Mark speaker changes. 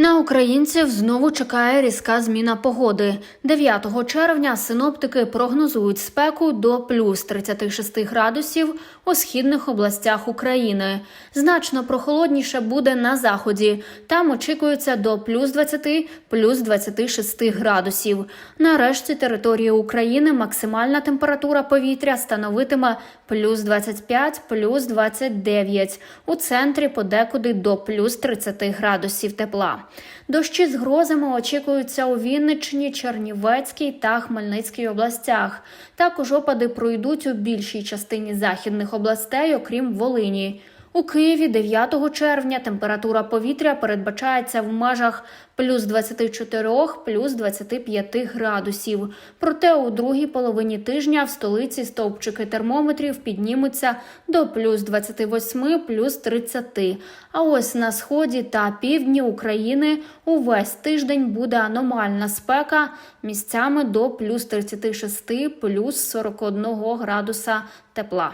Speaker 1: На українців знову чекає різка зміна погоди. 9 червня синоптики прогнозують спеку до плюс 36 градусів у східних областях України. Значно прохолодніше буде на заході. Там очікується до плюс 20, плюс 26 градусів. На решті території України максимальна температура повітря становитиме плюс 25, плюс 29. У центрі подекуди до плюс 30 градусів тепла. Дощі з грозами очікуються у Вінниччині, Чернівецькій та Хмельницькій областях. Також опади пройдуть у більшій частині західних областей, окрім Волині. У Києві 9 червня температура повітря передбачається в межах плюс 24, плюс 25 градусів. Проте у другій половині тижня в столиці стовпчики термометрів піднімуться до плюс 28, плюс 30. А ось на сході та півдні України увесь тиждень буде аномальна спека місцями до плюс 36, плюс 41 градуса тепла.